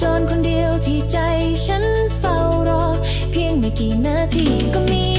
จรคนเดียวที่ใจฉันเฝ้ารอ เพียงไม่กี่นาทีก็มี